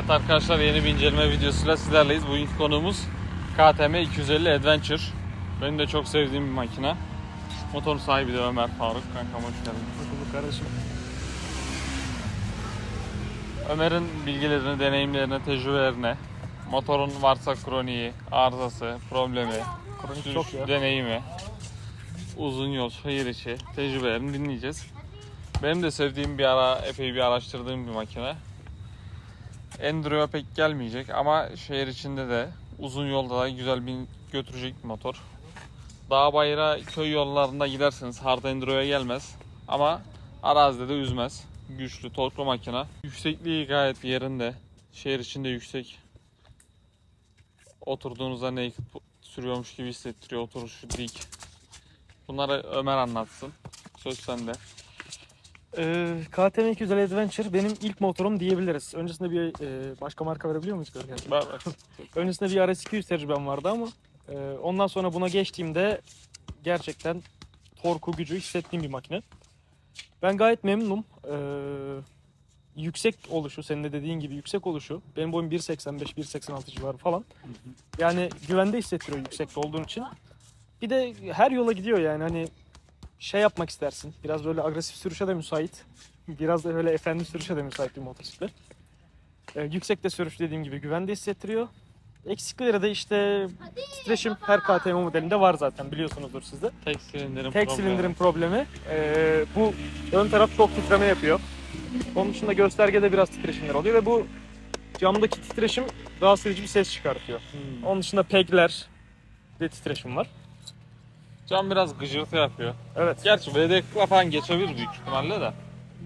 Evet arkadaşlar yeni bir inceleme videosuyla sizlerleyiz. Bugünkü konuğumuz KTM 250 Adventure. Benim de çok sevdiğim bir makine. Motorun sahibi de Ömer Faruk. Kankam hoş geldin. Bulduk kardeşim. Ömer'in bilgilerini, deneyimlerini, tecrübelerini, motorun varsa kroniği, arızası, problemi, Kronik çok ya. deneyimi, uzun yol, şehir içi tecrübelerini dinleyeceğiz. Benim de sevdiğim bir ara, epey bir araştırdığım bir makine. Enduro'ya pek gelmeyecek ama şehir içinde de uzun yolda da güzel bir götürecek bir motor. Dağ bayıra köy yollarında giderseniz hard enduro'ya gelmez ama arazide de üzmez. Güçlü, torklu makine. Yüksekliği gayet yerinde. Şehir içinde yüksek. Oturduğunuzda naked sürüyormuş gibi hissettiriyor oturuşu dik. Bunları Ömer anlatsın. Söz sende. Ee, KTM 250 Adventure benim ilk motorum diyebiliriz. Öncesinde bir e, başka marka verebiliyor muyuz? Ver, ver. Öncesinde bir RS200 tecrübem vardı ama e, ondan sonra buna geçtiğimde gerçekten torku gücü hissettiğim bir makine. Ben gayet memnunum. Ee, yüksek oluşu, senin de dediğin gibi yüksek oluşu. Benim boyum 1.85-1.86 civarı falan. Yani güvende hissettiriyor yüksekte olduğun için. Bir de her yola gidiyor yani hani şey yapmak istersin. Biraz böyle agresif sürüşe de müsait. Biraz da böyle efendi sürüşe de müsait bir motosiklet. Ee, yüksekte sürüş dediğim gibi güvende hissettiriyor. Eksikleri de işte titreşim her KTM modelinde var zaten biliyorsunuzdur siz de. Tek silindirin Tek problemi. silindirin problemi. Ee, bu ön taraf çok titreme yapıyor. Onun dışında göstergede biraz titreşimler oluyor ve bu camdaki titreşim rahatsız edici bir ses çıkartıyor. Hmm. Onun dışında pegler de titreşim var. Cam biraz gıcırtı yapıyor. Evet. Gerçi VDK'la falan geçebilir büyük ihtimalle de.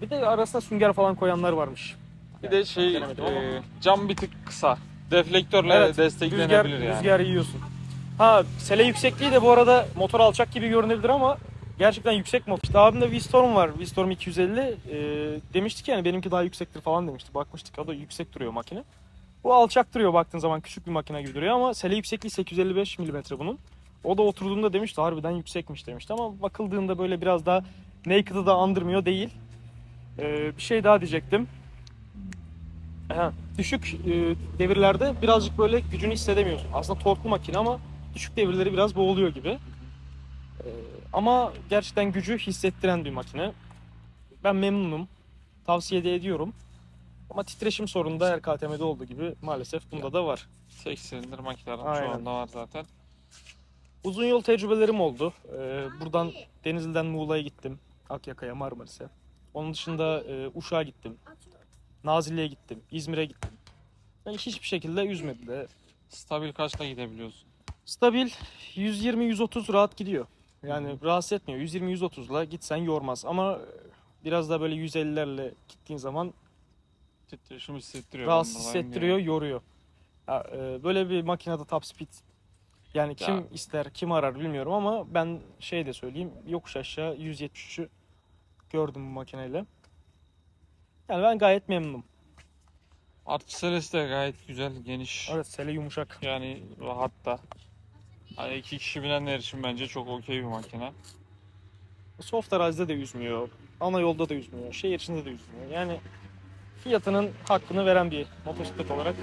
Bir de arasına sünger falan koyanlar varmış. Bir de şey Denemedim ama. e, cam bir tık kısa. Deflektörle desteklenebilir Rüzgar, yani. rüzgar yiyorsun. Ha sele yüksekliği de bu arada motor alçak gibi görünebilir ama gerçekten yüksek motor. İşte abimde V-Storm var. V-Storm 250. Ee, demişti ki yani benimki daha yüksektir falan demişti. Bakmıştık o da yüksek duruyor makine. Bu alçak duruyor baktığın zaman küçük bir makine gibi duruyor ama sele yüksekliği 855 mm bunun. O da oturduğunda demişti harbiden yüksekmiş demişti ama bakıldığında böyle biraz daha naked'ı da andırmıyor değil. Ee, bir şey daha diyecektim. Aha, düşük e, devirlerde birazcık böyle gücünü hissedemiyorsun. Aslında torklu makine ama düşük devirleri biraz boğuluyor gibi. Ee, ama gerçekten gücü hissettiren bir makine. Ben memnunum. Tavsiye de ediyorum. Ama titreşim sorunu da her KTM'de olduğu gibi maalesef bunda da var. Tek silindir makinelerin Aynen. çoğunda var zaten. Uzun yol tecrübelerim oldu. Ee, buradan Denizli'den Muğla'ya gittim. Akyaka'ya, Marmaris'e. Onun dışında e, Uşak'a gittim. Nazilli'ye gittim. İzmir'e gittim. Yani hiçbir şekilde üzmedi de. Stabil kaçla gidebiliyorsun? Stabil 120-130 rahat gidiyor. Yani rahatsız etmiyor. 120-130'la gitsen yormaz ama biraz da böyle 150'lerle gittiğin zaman Titreşim hissettiriyor. rahatsız hissettiriyor, yoruyor. Ya, e, böyle bir makinede top speed yani kim Ya. ister, kim arar bilmiyorum ama ben şey de söyleyeyim yokuş aşağı 173'ü gördüm bu makineyle. Yani ben gayet memnunum. Artı selesi de gayet güzel, geniş. Evet sele yumuşak. Yani rahat da. Hani iki kişi bilenler için bence çok okey bir makine. Soft arazide de üzmüyor. Ana yolda da üzmüyor. Şehir içinde de üzmüyor. Yani fiyatının hakkını veren bir motosiklet olarak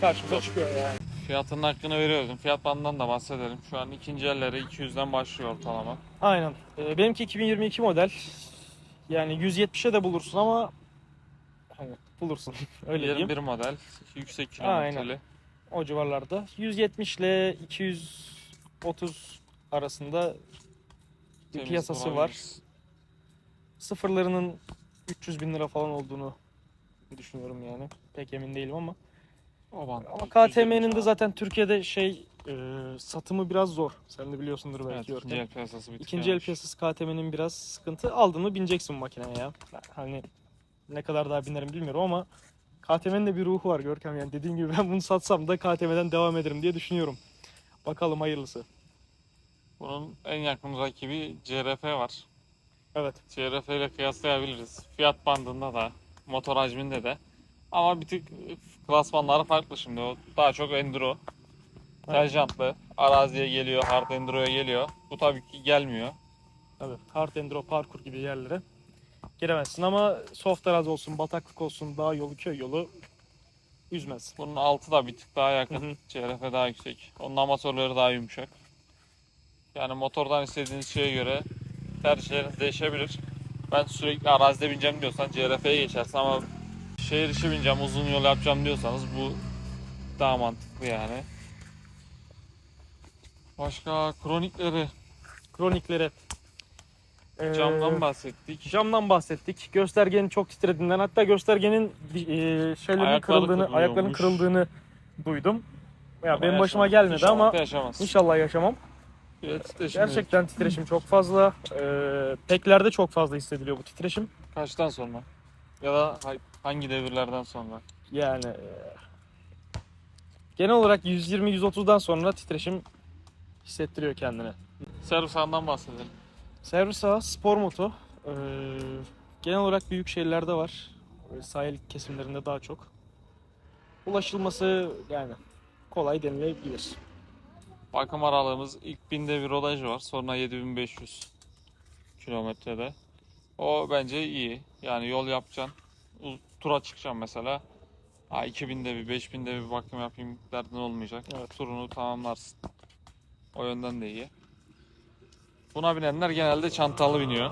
karşımıza çıkıyor yani. Fiyatının hakkını veriyoruz. Fiyat bandından da bahsedelim. Şu an ikinci elleri 200'den başlıyor ortalama. Aynen. Ee, benimki 2022 model. Yani 170'e de bulursun ama hani bulursun. Öyle diyeyim. 21 model, yüksek Aynen. kilometreli. O civarlarda. 170 ile 230 arasında bir Temiz piyasası var. Sıfırlarının 300 bin lira falan olduğunu düşünüyorum yani. Pek emin değilim ama. Ama 250 KTM'nin de zaten Türkiye'de şey e, satımı biraz zor. Sen de biliyorsundur belki. Evet, ikinci el piyasası bir İkinci el piyasası KTM'nin biraz sıkıntı. Aldın mı bineceksin bu makineye ya. Hani ne kadar daha binerim bilmiyorum ama KTM'nin de bir ruhu var Görkem yani. Dediğim gibi ben bunu satsam da KTM'den devam ederim diye düşünüyorum. Bakalım hayırlısı. Bunun en yakın rakibi CRF var. Evet. CRF ile kıyaslayabiliriz. Fiyat bandında da, motor hacminde de. Ama bir tık klasmanları farklı şimdi. O daha çok enduro. Jantlı. Araziye geliyor, hard enduro'ya geliyor. Bu tabii ki gelmiyor. Evet. Hard enduro parkur gibi yerlere giremezsin ama soft arazi olsun, bataklık olsun, dağ yolu, köy yolu Üzmez. Bunun altı da bir tık daha Hı yakın. hı. CRF daha yüksek. Onun amatörleri daha yumuşak. Yani motordan istediğiniz şeye göre tercihleriniz değişebilir. Ben sürekli arazide bineceğim diyorsan CRF'ye geçersin ama şehir içi bineceğim, uzun yol yapacağım diyorsanız bu daha mantıklı yani. Başka kronikleri, Kronikleri. Ee, camdan bahsettik. Camdan bahsettik. Göstergenin çok titrediğinden hatta göstergenin e, şeylerinin Ayakları kırıldığını, ayaklarının kırıldığını duydum. Ya Ama benim başıma gelmedi İnşallah ama yaşamaz. inşallah yaşamam. Titreşim Gerçekten titreşim çok fazla. Ee, peklerde çok fazla hissediliyor bu titreşim. Kaçtan sonra? Ya da hangi devirlerden sonra? Yani e, genel olarak 120-130'dan sonra titreşim hissettiriyor kendini. Servis ağından bahsedelim. Servis ağı spor moto. Ee, genel olarak büyük şehirlerde var. Böyle sahil kesimlerinde daha çok. Ulaşılması yani kolay denilebilir. Bakım aralığımız ilk binde bir rodaj var. Sonra 7500 kilometrede. O bence iyi. Yani yol yapacaksın. Uz- Tura çıkacaksın mesela. Ha 2000'de bir 5000'de bir bakım yapayım derdin olmayacak. Evet. Turunu tamamlarsın. O yönden de iyi. Buna binenler genelde çantalı biniyor.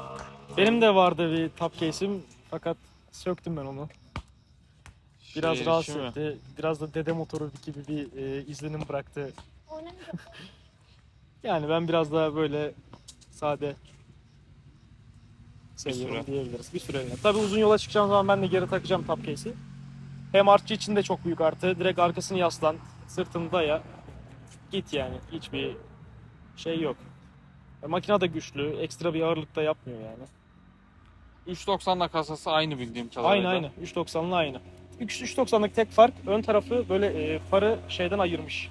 Benim de vardı bir top case'im fakat söktüm ben onu. Biraz Şey, rahatsız işi mi? etti. Biraz da dede motoru gibi bir e, izlenim bıraktı. Yani ben biraz daha böyle sade seviyorum süre. diyebiliriz. Bir süreliğine. Tabii uzun yola çıkacağım zaman ben de geri takacağım top case'i. Hem artçı için de çok büyük artı. Direkt arkasını yaslan, sırtını daya. Git yani. Hiçbir şey yok. E, makine de güçlü. Ekstra bir ağırlık da yapmıyor yani. 390'la kasası aynı bildiğim kadarıyla. Aynı aynı. 390'lı aynı. 3 390'lık tek fark ön tarafı böyle e, farı şeyden ayırmış.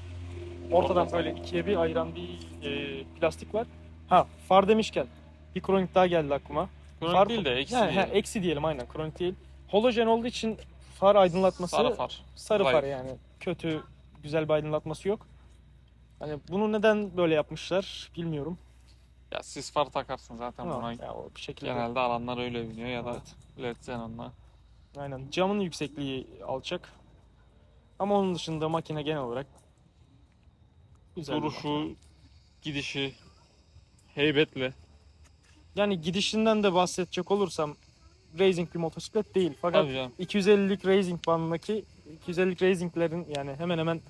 Ortadan böyle ikiye bir ayıran bir e, plastik var. Ha far demişken bir kronik daha geldi aklıma. Kronik far, değil de eksi yani, diyelim. he, eksi diyelim aynen kronik değil. Halojen olduğu için far aydınlatması Sarı far. sarı far yani. Kötü güzel bir aydınlatması yok. Hani bunu neden böyle yapmışlar bilmiyorum. Ya sis far takarsın zaten Ama buna. ya bir şekilde Genelde alanlar öyle biniyor ya da Evet. led xenon'la. Aynen. Camın yüksekliği alçak. Ama onun dışında makine genel olarak güzel. Duruşu, gidişi heybetli. Yani gidişinden de bahsedecek olursam racing bir motosiklet değil. Fakat Tabii canım. 250'lik racing bandındaki 250'lik racinglerin yani hemen hemen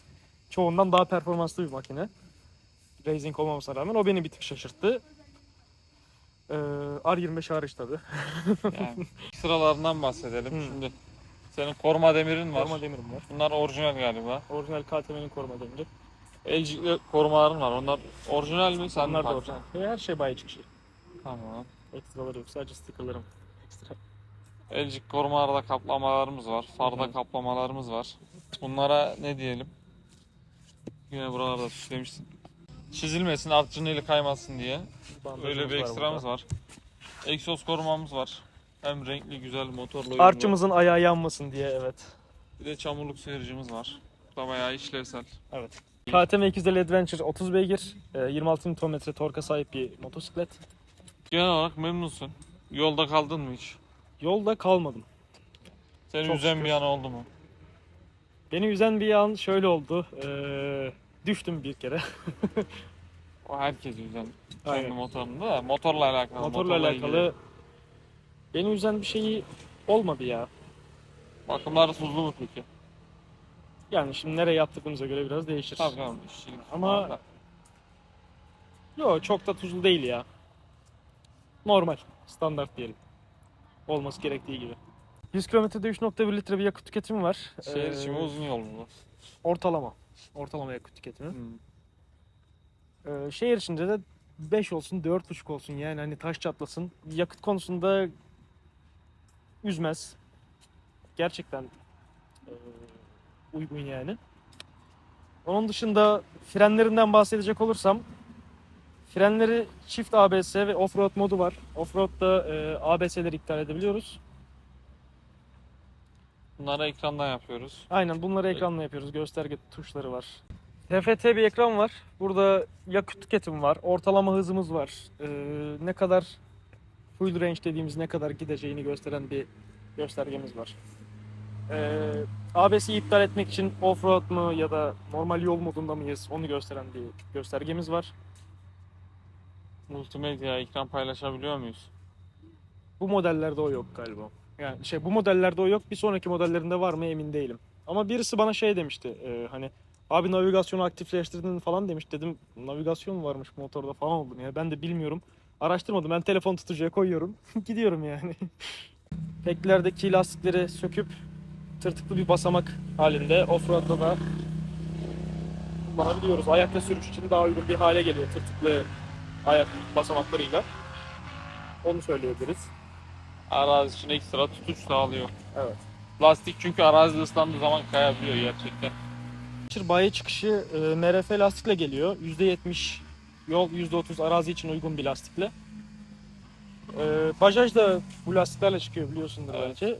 çoğundan daha performanslı bir makine. Racing olmamasına rağmen o beni bir tık şaşırttı. Ee, R25 hariç tabi. Yani sıralarından bahsedelim. Hmm. Şimdi senin koruma demirin var. Koruma demirim var. Bunlar orijinal galiba. Orijinal KTM'nin koruma demiri. Elcikli korumaların var. Onlar orijinal mi? Sen Onlar da orijinal. Her şey bayi çıkışı. Tamam. Ekstraları yok. Sadece stickerlarım. Ekstra. Elcik korumalarda kaplamalarımız var. Farda Hı kaplamalarımız var. Bunlara ne diyelim? Yine buralarda süslemişsin. Çizilmesin, artçının eli kaymasın diye. Öyle bir ekstramız var. Egzoz korumamız var. Hem renkli güzel motorlu. uyumlu. Artçımızın ayağı yanmasın diye evet. Bir de çamurluk seyircimiz var. Bu da bayağı işlevsel. Evet. KTM 250 Adventure 30 beygir, e, 26 Nm torka sahip bir motosiklet. Genel olarak memnunsun. Yolda kaldın mı hiç? Yolda kalmadım. Seni Çok üzen şükür. bir an oldu mu? Beni üzen bir an şöyle oldu. e, düştüm bir kere. O herkes üzen. Kendi Aynen. motorunda da. Motorla alakalı. Motorla alakalı ilgili. beni üzen bir şey olmadı ya. Bakımları tuzlu mu peki? Yani şimdi nereye yaptığımıza göre biraz değişir. Tabii canım. işçilik Ama- da. Yok çok da tuzlu değil ya. Normal. Standart diyelim. Olması gerektiği gibi. 100 kilometrede 3.1 litre bir yakıt tüketimi var. Şehir içi mi Ee, uzun yol mu? Ortalama. Ortalama yakıt tüketimi. Hmm. Ee, şehir içinde de 5 olsun 4.5 olsun yani hani taş çatlasın. Yakıt konusunda üzmez. Gerçekten e, uygun yani. Onun dışında frenlerinden bahsedecek olursam frenleri çift ABS ve offroad modu var. Offroad'da e, ABS'leri iptal edebiliyoruz. Bunları ekrandan yapıyoruz. Aynen bunları ekranla yapıyoruz. Gösterge tuşları var. TFT bir ekran var. Burada yakıt tüketimi var. Ortalama hızımız var. Ee, ne kadar full range dediğimiz ne kadar gideceğini gösteren bir göstergemiz var. Ee, ABS'i iptal etmek için off-road mu ya da normal yol modunda mıyız onu gösteren bir göstergemiz var. Multimedya ekran paylaşabiliyor muyuz? Bu modellerde o yok galiba. Yani şey bu modellerde o yok. Bir sonraki modellerinde var mı emin değilim. Ama birisi bana şey demişti. e, hani abi navigasyonu aktifleştirdin falan demiş. Dedim navigasyon mu varmış motorda falan oldu ya. Ben de bilmiyorum. Araştırmadım. Ben telefon tutucuya koyuyorum. Gidiyorum yani. Peklerdeki lastikleri söküp tırtıklı bir basamak halinde offroad'da da kullanabiliyoruz. Ayakla sürüş için daha uygun bir hale geliyor tırtıklı ayak basamaklarıyla. Onu söyleyebiliriz. Arazi için ekstra tutuş sağlıyor. Evet. Lastik çünkü arazide ıslandığı zaman kayabiliyor gerçekten. Çır bayi çıkışı e, MRF lastikle geliyor. %70 yol, %30 arazi için uygun bir lastikle. E, Bajaj da bu lastiklerle çıkıyor biliyorsundur Evet. belki.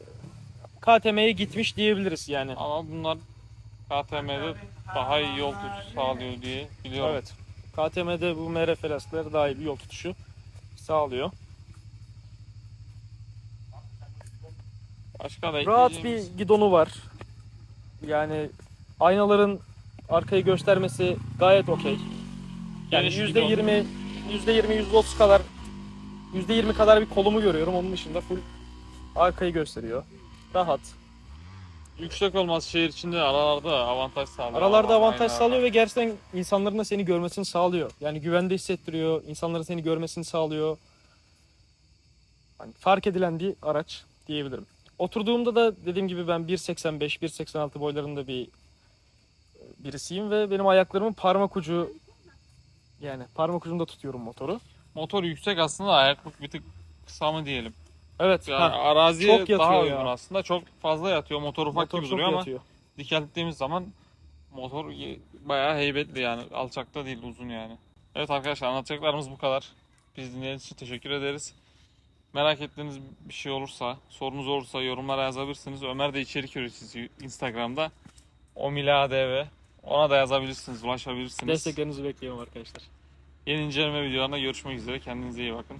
KTM'ye gitmiş diyebiliriz yani. Ama bunlar KTM'de daha iyi yol tutuşu sağlıyor diye biliyorum. Evet. KTM'de bu MRF lastikler daha iyi bir yol tutuşu sağlıyor. Başka da Rahat bir gidonu var. Yani aynaların arkayı göstermesi gayet okey. Yani yüzde yirmi, yüzde yirmi, yüzde otuz kadar, yüzde yirmi kadar bir kolumu görüyorum. Onun dışında full arkayı gösteriyor. Rahat. Yüksek olması şehir içinde aralarda avantaj sağlıyor. Aralarda Ama avantaj aynı sağlıyor ve gerçekten insanların da seni görmesini sağlıyor. Yani güvende hissettiriyor, insanların seni görmesini sağlıyor. Hani fark edilen bir araç diyebilirim. Oturduğumda da dediğim gibi ben 1.85, 1.86 boylarında bir birisiyim ve benim ayaklarımın parmak ucu yani parmak ucunda tutuyorum motoru. Motor yüksek aslında ayaklık bir tık kısa mı diyelim. Evet. Yani ha, araziye çok daha ya. uygun aslında. Çok fazla yatıyor. Motor ufak motor gibi duruyor ama yatıyor. dikelttiğimiz zaman motor bayağı heybetli yani. Alçakta değil uzun yani. Evet arkadaşlar anlatacaklarımız bu kadar. Biz dinlediğiniz için teşekkür ederiz. Merak ettiğiniz bir şey olursa, sorunuz olursa yorumlara yazabilirsiniz. Ömer de içerik üreticisi Instagram'da. OmilaDV. Ona da yazabilirsiniz, ulaşabilirsiniz. Desteklerinizi bekliyorum arkadaşlar. Yeni inceleme videolarında görüşmek üzere. Kendinize iyi bakın.